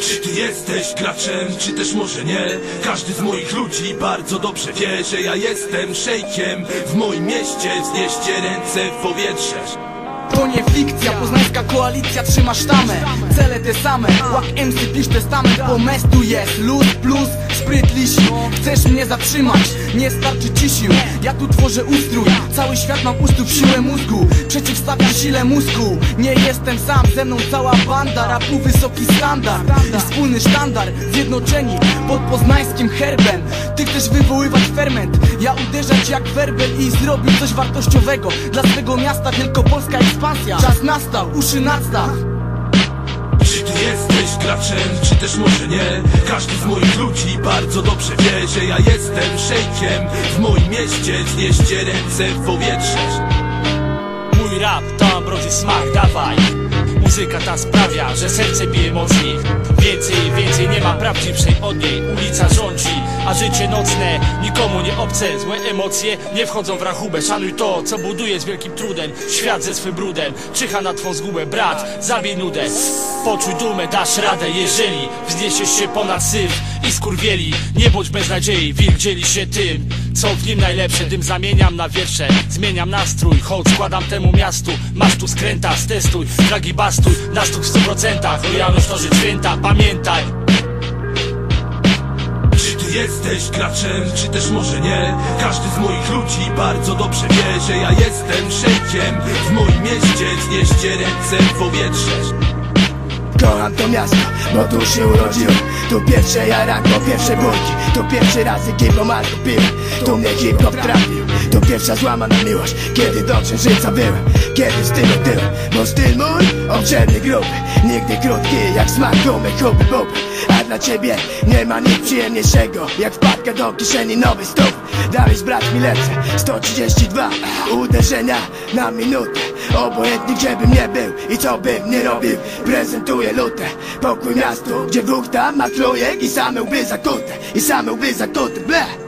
Czy ty jesteś graczem, czy też może nie? Każdy z moich ludzi bardzo dobrze wie, że ja jestem szejkiem. W moim mieście wznieście ręce w powietrze. To nie fikcja, poznańska koalicja trzyma sztamę. Cele te same, łak MC pisz testament Bo mes tu jest, luz plus spryt Chcesz mnie zatrzymać, nie starczy ci sił. Ja tu tworzę ustrój, cały świat mam ustrój w siłę mózgu. Przeciwstawiam sile mózgu. Nie jestem sam, ze mną cała banda Rapu wysoki standard. I wspólny sztandar. Zjednoczeni pod poznańskim herbem. Ty chcesz wywoływać ferment. Ja uderzać jak werbel i zrobić coś wartościowego. Dla swego miasta wielkopolska ekspansja. Czas nastał, uszy nadstaw Ty jesteś graczem, czy też może nie? Każdy z moich ludzi bardzo dobrze wie, że ja jestem szejkiem. W moim mieście wznieście ręce w powietrze. Mój rap to ambrozy smak, dawaj. Muzyka ta sprawia, że serce bije mocniej. Więcej, więcej prawdziwszej od niej Ulica rządzi, a życie nocne Nikomu nie obce, złe emocje Nie wchodzą w rachubę, szanuj to, co buduje z wielkim trudem. Świat ze swym brudem, czyha na twą zgubę. Brat, zabij nudę. Poczuj dumę, dasz radę, jeżeli Wzniesiesz się ponad syf i skurwieli Nie bądź bez nadziei, wilk dzieli się tym Co w nim najlepsze, dym zamieniam na wiersze. Zmieniam nastrój, hołd składam temu miastu. Masz tu skręta, stestuj, dragi bastuj Nastuk w stu procentach, lojalność to rzecz święta. Pamiętaj, Czy ty jesteś graczem, czy też może nie? Każdy z moich ludzi bardzo dobrze wie, że ja jestem szejkiem W moim mieście wznieście ręce w powietrze. Kocham to miasto, bo tu się urodziłem. Tu pierwsze jaranko, pierwsze bójki Tu pierwszy raz ekipą Marko piłem Tu mnie hip-hop trafił. Tu pierwsza złamana miłość Kiedy do księżyca byłem. Kiedy stylu tyłem Bo styl mój obszerny gruby Nigdy krótki jak smak gumy Huby buby A dla ciebie nie ma nic przyjemniejszego Jak wpadka do kieszeni nowy stóp. Dałeś brat mi lecę. 132 uderzenia na minutę. Obojętnie gdzie bym nie był i co bym nie robił. Prezentuję lutę Pokój miastu, gdzie dwóch tam ma trójek I same łby zakute, i same łby zakute Ble!